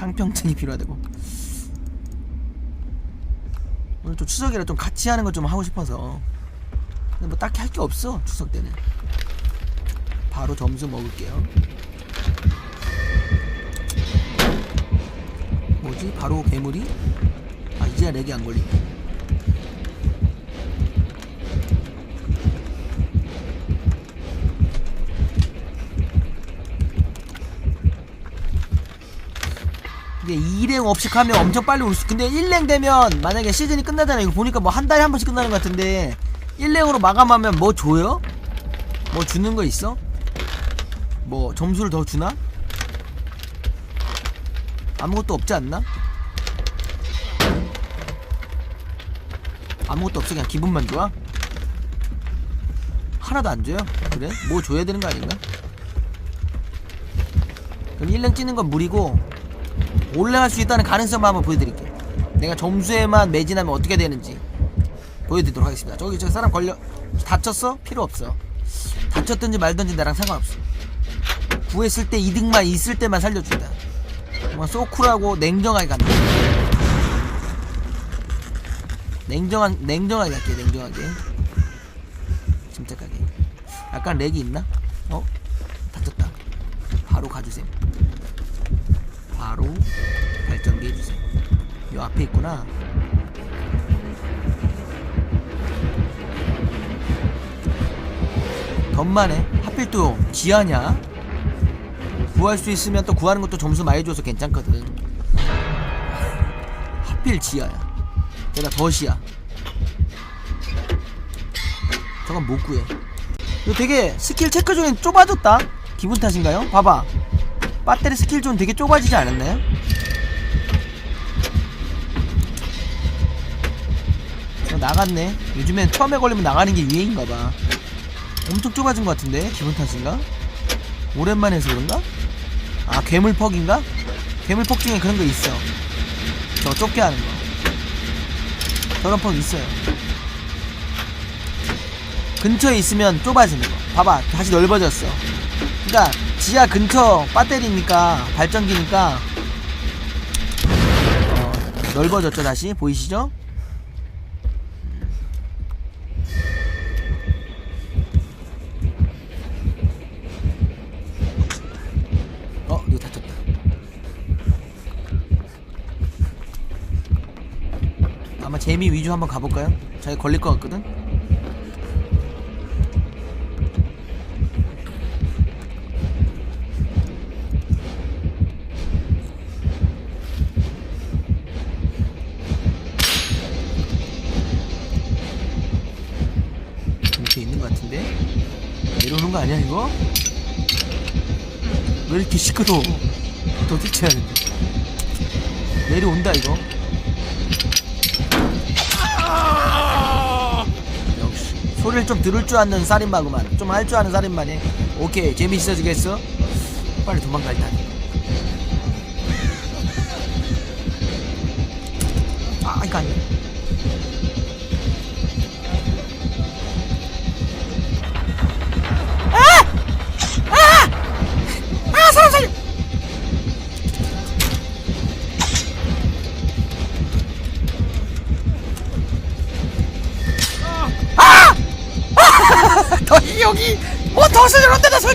탕평증이 필요하다고. 오늘 좀 추석이라 좀 같이 하는 거좀 하고 싶어서. 근데 뭐 딱히 할 게 없어 추석 때는. 바로 점수 먹을게요. 뭐지? 바로 괴물이? 아 이제야 렉이 안 걸리네 이게 2랭 없이 가면 엄청 빨리 올 수, 근데 1랭 되면 만약에 시즌이 끝나잖아. 이거 보니까 뭐 한 달에 한 번씩 끝나는 것 같은데 1랭으로 마감하면 뭐 줘요? 뭐 주는 거 있어? 뭐 점수를 더 주나? 아무것도 없지 않나? 아무것도 없어 그냥 기분만 좋아? 하나도 안 줘요? 그래? 뭐 줘야 되는 거 아닌가? 그럼 1랭 찍는 건 무리고 올라갈 수 있다는 가능성만 한번 보여드릴게요. 내가 점수에만 매진하면 어떻게 되는지 보여드리도록 하겠습니다. 저기 저 사람 걸려 다쳤어? 필요 없어. 다쳤든지 말든지 나랑 상관없어. 구했을 때 이득만 있을 때만 살려준다. 정말 소쿨하고 냉정하게 간다. 냉정한 냉정하게 갈게 냉정하게. 침착하게. 약간 렉이 있나? 어? 다쳤다. 바로 가주세요. 발전기 해주세요. 요 앞에 있구나. 덤만해. 하필 또 지하냐? 구할 수 있으면 또 구하는 것도 점수 많이 줘서 괜찮거든. 하필 지하야. 내가 덫이야. 저건 못 구해. 이거 되게 스킬 체크 존이 좁아졌다. 기분 탓인가요? 봐봐. 배터리 스킬 존 되게 좁아지지 않았나요? 어, 나갔네. 요즘엔 처음에 걸리면 나가는 게 유행인가봐. 엄청 좁아진 것 같은데? 기분 탓인가? 오랜만에 해서 그런가? 아, 괴물퍽인가? 괴물퍽 중에 그런 거 있어. 저 좁게 하는 거. 저런 퍽 있어요. 근처에 있으면 좁아지는 거. 봐봐, 다시 넓어졌어. 그니까, 지하 근처 배터리니까, 발전기니까, 어, 넓어졌죠, 다시? 보이시죠? 어, 이거 다쳤다. 아마 재미 위주 한번 가볼까요? 자기 걸릴 것 같거든? 내려오는 거 아니야, 이거? 왜 이렇게 시끄러워? 도대체 하는데. 내려온다, 이거. 역시. 소리를 좀 들을 줄 아는 살인마구만. 좀 할 줄 아는 살인마네. 오케이, 재미 있어지겠어? 빨리 도망갈 다 아,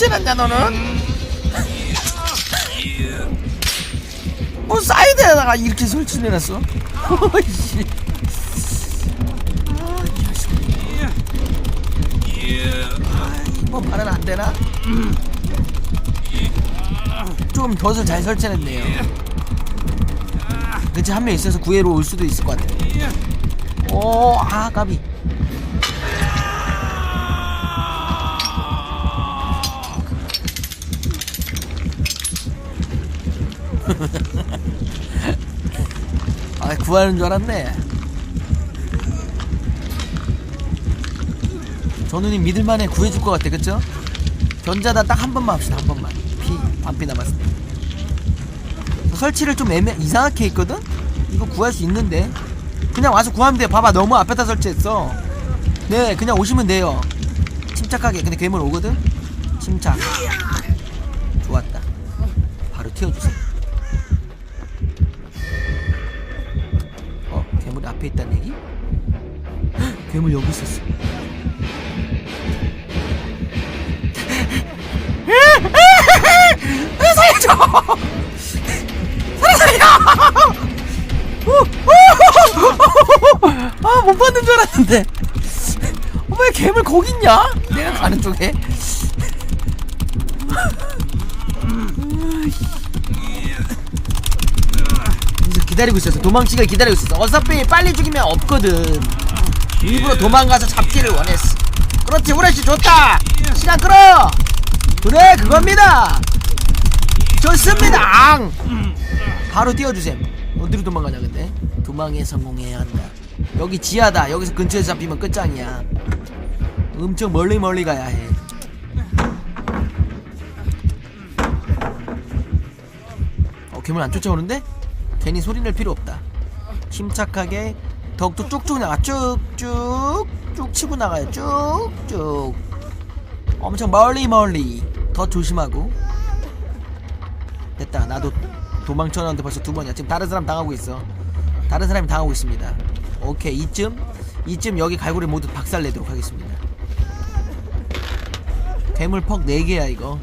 설치해놨냐 너는? 뭐 사이드에다가 이렇게? 어이씨 아, 이 자식. 아, 뭐 말은 안 되나? 좀 덫을 잘 설치했네요. 그치 한 명 있어서 구해로 올 수도 있을 것 같아. 오, 아 까비. 아 구하는 줄 알았네. 전우님 믿을만해 구해줄 것 같아, 그쵸? 견자다 딱 한 번만 합시다, 한 번만. 피 반피 남았을 때. 설치를 좀 애매 이상하게 했거든? 이거 구할 수 있는데 그냥 와서 구하면 돼 봐봐 너무 앞에다 설치했어 네 그냥 오시면 돼요 침착하게 근데 괴물 오거든? 침착 좋았다 바로 튀어주세요 앞에 있다는 얘기? 헉, 괴물 여기 있었어. 살려줘! 살려! 아, 못 받는 줄 알았는데. 어, 왜 괴물 거기 있냐? 내가 가는 쪽에. 그래서 기다리고 있었어. 도망치기를 기다리고 있었어. 어차피 빨리 죽이면 없거든. 일부러 도망가서 잡기를 원했어. 그렇지, 후레쉬 좋다. 시간 끌어. 그래, 그겁니다. 좋습니다. 앙. 바로 띄워주셈. 어디로 도망가냐 근데? 도망에 성공해야 한다. 여기 지하다. 여기서 근처에서 잡히면 끝장이야. 엄청 멀리 멀리 가야 해. 어, 괴물 안 쫓아오는데? 괜히 소리 낼 필요 없다. 침착하게 더욱더 쭉쭉 나가. 쭉쭉 쭉 치고 나가요. 쭉쭉. 엄청 멀리 멀리. 더 조심하고. 됐다. 나도 도망쳐나는데 벌써 두 번이야. 지금 다른 사람 당하고 있어. 다른 사람이 당하고 있습니다. 오케이 이쯤 이쯤 여기 갈고리 모두 박살내도록 하겠습니다. 괴물 퍽 4개야 이거.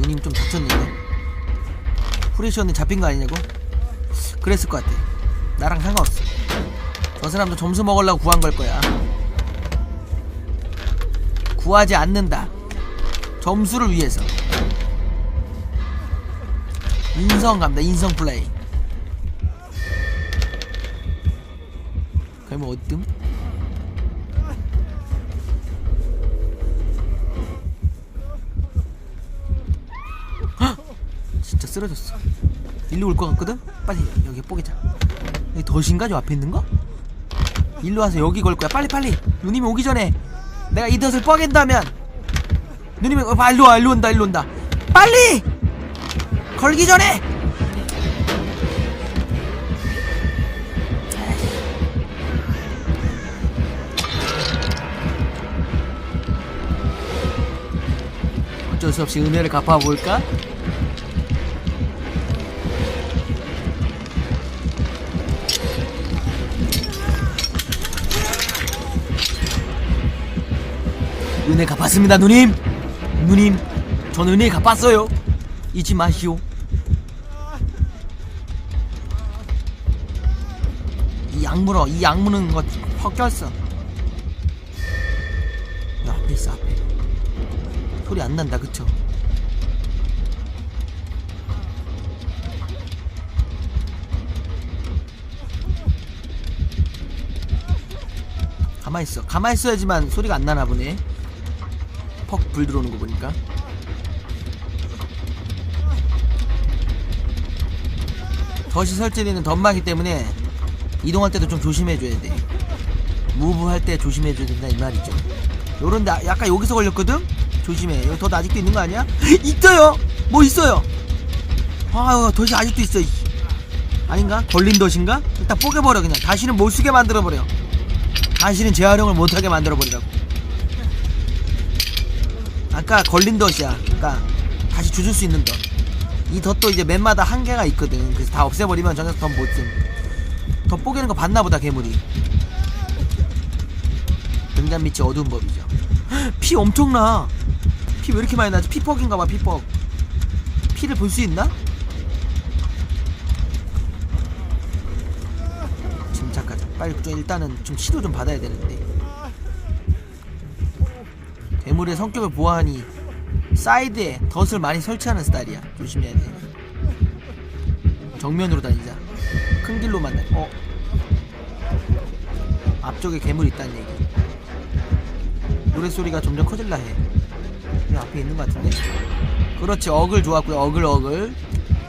누님 좀 다쳤는데. 후레쉬 언니 잡힌 거 아니냐고? 그랬을 것 같아. 나랑 상관없어. 저 사람도 점수 먹으려고 구한 걸 거야. 구하지 않는다. 점수를 위해서. 인성 갑니다. 인성 플레이. 그러면 어뜸? 쓰러졌어. 일로 올 것 같거든? 빨리 여기 뽀개자. 여기 덫인가? 저 앞에 있는 거? 일로 와서 여기 걸 거야. 빨리 빨리. 누님이 오기 전에 내가 이 덫을 뻐갠다면 누님이 어, 봐, 일로 와 일로 온다 일로 온다. 빨리 걸기 전에. 어쩔 수 없이 은혜를 갚아볼까? 은혜 갚았습니다 누님. 누님 전 은혜 갚았어요. 잊지 마시오. 이 약물어 이 약물은 거퍽 꼈어 야 앞에 있어 앞에. 소리 안 난다 그쵸? 가만히 있어. 가만히 있어야지만 소리가 안 나나 보네 퍽 불 들어오는 거 보니까 덫이 설치되는 덫마기 때문에 이동할 때도 좀 조심해줘야 돼 무브 할 때 조심해줘야 된다 이 말이죠 요런데 아- 약간 여기서 걸렸거든? 조심해 여기 덫 아직도 있는 거 아니야? 있어요! 뭐 있어요! 아 덫이 아직도 있어 이. 아닌가? 걸린 덫인가? 일단 뽀개버려 그냥 다시는 못 쓰게 만들어버려 다시는 재활용을 못하게 만들어버리라고 아까 걸린 덫이야. 그러니까 다시 주줄 수 있는 덫. 이 덫도 이제 맨마다 한 개가 있거든. 그래서 다 없애버리면 저 녀석 덫못 씀. 덫 뽀개는 거 봤나 보다 괴물이. 등잔 밑이 어두운 법이죠. 헉, 피 엄청나. 피 왜 이렇게 많이 나지? 피퍽인가 봐 피퍽. 피를 볼 수 있나? 침착하자. 빨리 좀 일단은 좀 시도 좀 받아야 되는데. 괴물의 성격을 보아하니 사이드에 덫을 많이 설치하는 스타일이야. 조심해야 돼. 정면으로 다니자. 큰 길로만 다니. 어? 앞쪽에 괴물 있다는 얘기. 노랫소리가 점점 커질라 해. 이 앞에 있는 것 같은데? 그렇지. 어글 좋았고요. 어글 어글.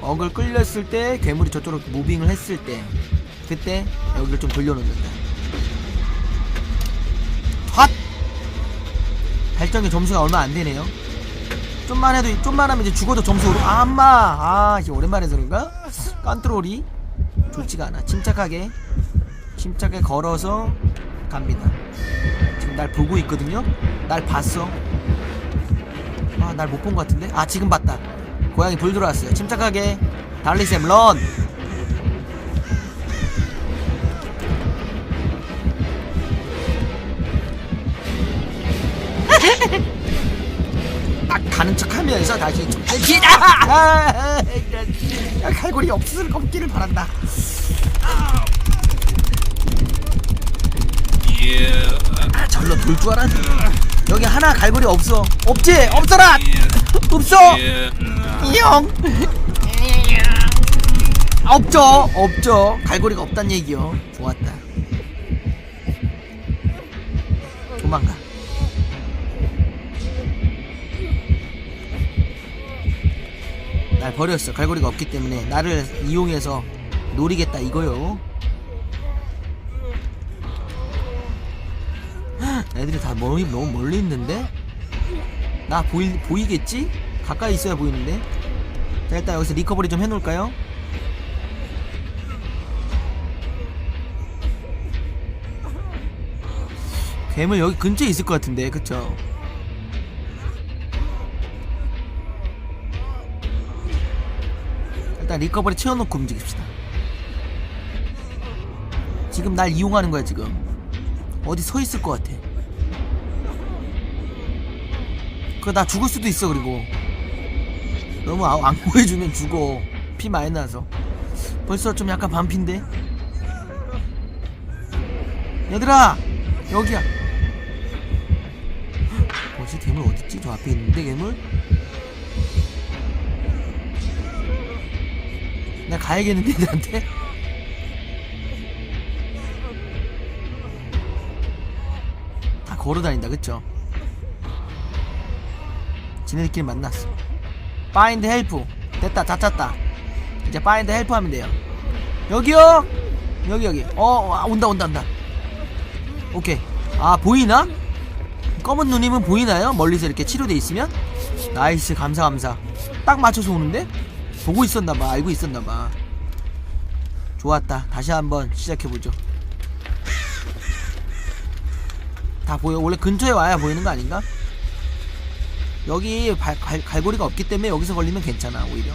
어글 끌렸을 때 괴물이 저쪽으로 무빙을 했을 때 그때 여기를 좀 돌려놓는다. 발전기 점수가 얼마 안 되네요. 좀만 해도 좀만 하면 이제 죽어도 점수 오르. 아, 엄마. 아, 이제 오랜만에 서 그런가? 컨트롤이 좋지가 않아. 침착하게 침착하게 걸어서 갑니다. 지금 날 보고 있거든요. 날 봤어. 아, 날 못 본 것 같은데. 아, 지금 봤다. 고양이 불 들어왔어요. 침착하게 달리셈 런 가는 척하면서 다시 기다. 야, 갈고리 없을 없기를 바란다. 아, 절로 돌 줄 알았네. 여기 하나 갈고리 없어. 없지? 없어라! 없어! 이형 없죠? 없죠. 갈고리가 없단 얘기요. 좋았다 버렸어 갈고리가 없기 때문에 나를 이용해서 노리겠다 이거요 헉, 애들이 다 멀리, 너무 멀리 있는데 나 보이, 보이겠지? 가까이 있어야 보이는데 자 일단 여기서 리커버리 좀 해놓을까요? 괴물 여기 근처에 있을 것 같은데 그쵸? 일단 리커버리 채워놓고 움직입시다. 지금 날 이용하는 거야 지금. 어디 서 있을 것 같아. 그거 나 죽을 수도 있어 그리고. 너무 아- 안 구해주면 죽어. 피 많이 나서. 벌써 좀 약간 반피인데? 얘들아! 여기야. 헉, 뭐지 괴물 어딨지? 저 앞에 있는데 괴물 나 가야겠는데 얘들한테? 다 걸어다닌다 그쵸? 지네들끼리 만났어. 파인드 헬프 됐다 다 찼다. 이제 파인드 헬프 하면 돼요. 여기요? 여기 여기. 어 와, 온다 온다 온다. 오케이. 아 보이나? 검은 누님은 보이나요? 멀리서 이렇게 치료돼 있으면? 나이스 감사 감사. 딱 맞춰서 오는데? 보고 있었나봐 알고 있었나봐. 좋았다. 다시 한번 시작해보죠. 다 보여 원래 근처에 와야 보이는 거 아닌가? 여기 발, 갈, 갈고리가 없기 때문에 여기서 걸리면 괜찮아 오히려.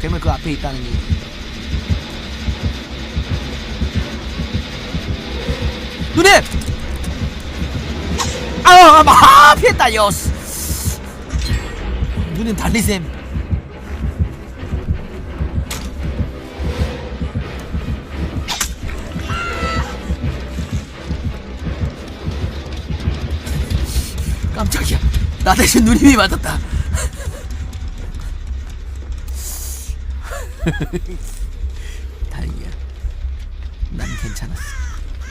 괴물 그 앞에 있다는 얘기. 누님! 아, 아 피했다 여스. 누님 달리셈 깜짝이야. 나 대신 누님이 맞았다. 다행이야. 난 괜찮았어.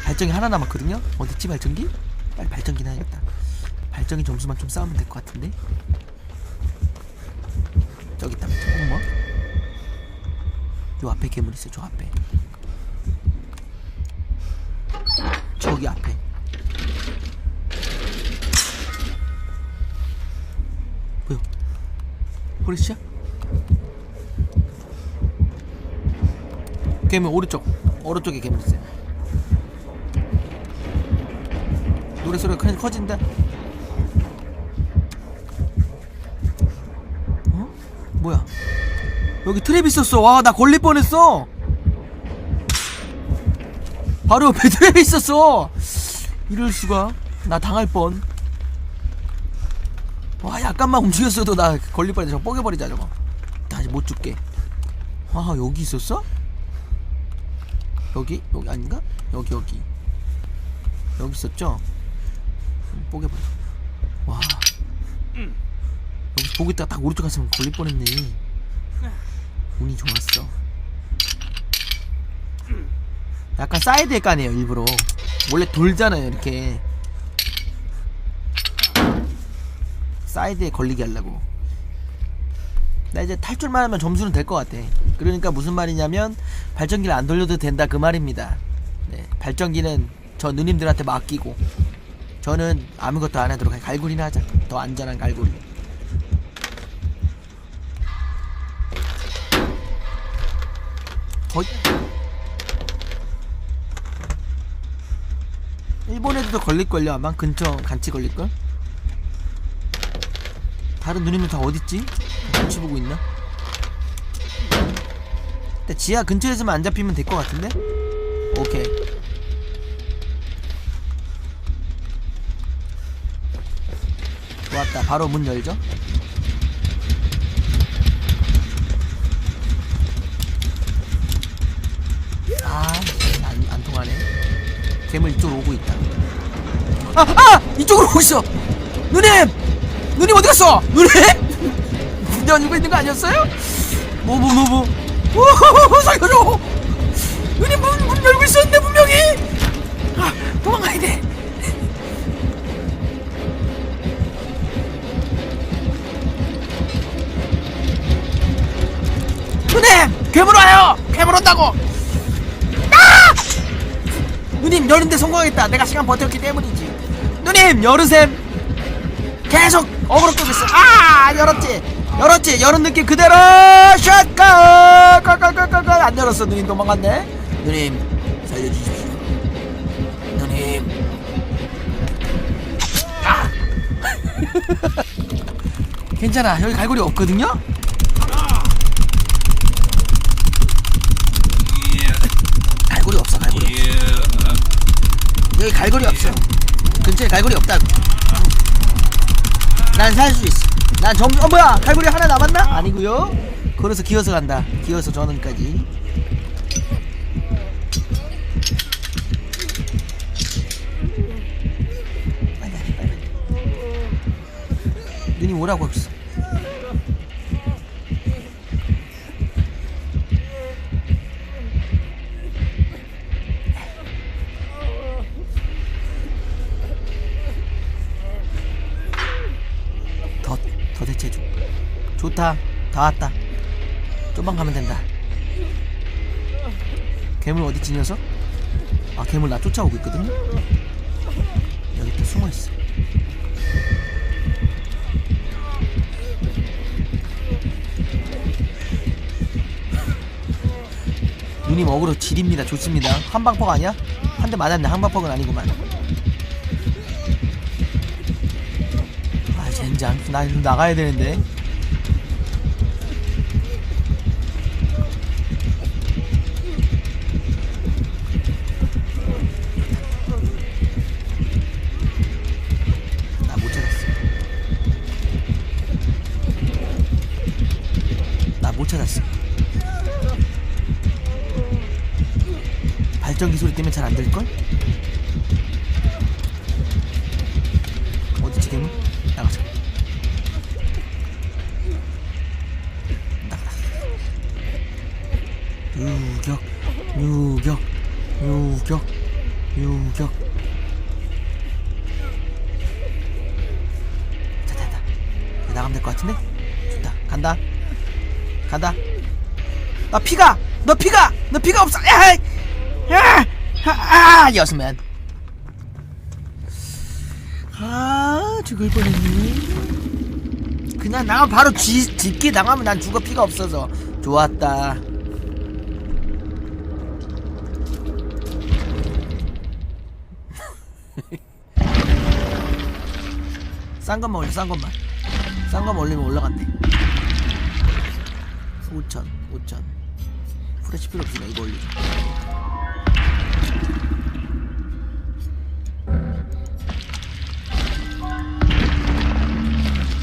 발전기 하나 남았거든요? 어딨지 발전기? 빨리 발전기 해야겠다. 발전기 점수만 좀 쌓으면 될 것 같은데? 저기 있다. 어머 요 앞에 괴물 있어 저 앞에. 저기 앞에 호리씨야? 괴물 오른쪽 오른쪽에 괴물 있어요. 노래 소리가 크- 커진다? 어? 뭐야? 여기 트랩 있었어. 와 나 걸릴 뻔했어. 바로 옆에 트랩 있었어. 이럴 수가. 나 당할 뻔 와 약간만 움직였어도 나 걸릴 뻔했어 저거 뽀개버리자 저거. 다시 못 죽게. 아 여기 있었어? 여기? 여기 아닌가? 여기 여기. 여기 있었죠? 음, 뽀개버려 와. 여기 보고 있다가 딱 오른쪽 갔으면 걸릴 뻔했네. 운이 좋았어. 약간 사이드에 까네요 일부러. 원래 돌잖아요 이렇게 사이드에 걸리게 하려고. 나 이제 탈출만 하면 점수는 될 것 같아. 그러니까 무슨 말이냐면 발전기를 안 돌려도 된다 그 말입니다. 네, 발전기는 저 누님들한테 맡기고 저는 아무것도 안 하도록 해. 갈고리나 하자. 더 안전한 갈고리. 거의 일본 애들도 걸릴걸요 아마? 근처 같이 걸릴걸 다른 누님들 다 어딨지? 눈치 보고 있나? 근데 지하 근처에서만 안 잡히면 될 것 같은데? 오케이 좋았다 바로 문 열죠 아, 안, 안 통하네. 괴물 이쪽으로 오고 있다. 아, 아! 이쪽으로 오고 있어! 누님! 누님 어디 갔어? 누님! 문 열고 있는 거 아니었어요? 뭐, 뭐, 뭐, 뭐. 오, 살려줘! 누님 문, 문 열고 있었는데, 분명히! 아, 도망가야 돼. 누님! 괴물 와요! 괴물 온다고! 누님 열는데 성공하겠다 내가 시간 버텼기 때문이지 누님 열으셈 계속 어그로 끄고 있어. 아 열었지? 열었지? 열은 느낌 그대로. 샷가 까까까까까 안 열었어. 누님 도망갔네. 누님 살려주십시오. 누님. 아! 괜찮아. 여기 갈고리 없거든요? 갈고리 없어 갈고리 없어. 여기 갈고리 없어. 근처에 갈고리 없다고 난 살 수 있어. 난 점.. 어 뭐야? 갈고리 하나 남았나? 아니구요. 그래서 기어서 간다. 기어서 빨리 빨리 빨리. 눈이 오라고 했어 더, 더 대체해줘. 좋다. 다 왔다. 좀만 가면 된다. 괴물 어디 지 녀석? 아, 괴물 나 쫓아오고 있거든요? 여기 또 숨어있어. 누님 어그로 지립니다. 좋습니다. 한방퍽 아니야? 한 대 맞았네. 한방퍽은 아니구만. 아 젠장 나 나가야 되는데. 나 못 찾았어. 나 못 찾았어. 발전기 소리 때문에 잘안 들걸? 것 같은데? 좋다. 간다. 간다. 나 피가! 너 피가! 너 피가 없어! 야! 야! 아! 여스맨 아 죽을 뻔했니 그냥 나가 바로 쥐, 짚기 당하면 난 죽어 피가 없어서. 좋았다. 싼 것만 올려 싼 것만 싼 것만 올리면 올라간대 5천 5천. 후레쉬 필요 없으니까 이거 올리자.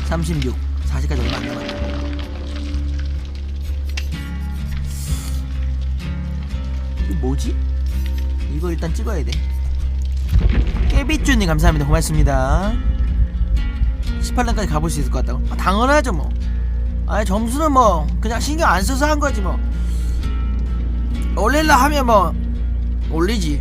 삼십육. 40까지 얼마 안 남았다 이거 뭐지? 이거 일단 찍어야 돼. 깨비쭈님 감사합니다. 고맙습니다 18단까지 가볼 수 있을 것 같다고? 아, 당연하죠 뭐. 아니 점수는 뭐 그냥 신경 안 써서 한 거지 뭐. 올릴라 하면 뭐 올리지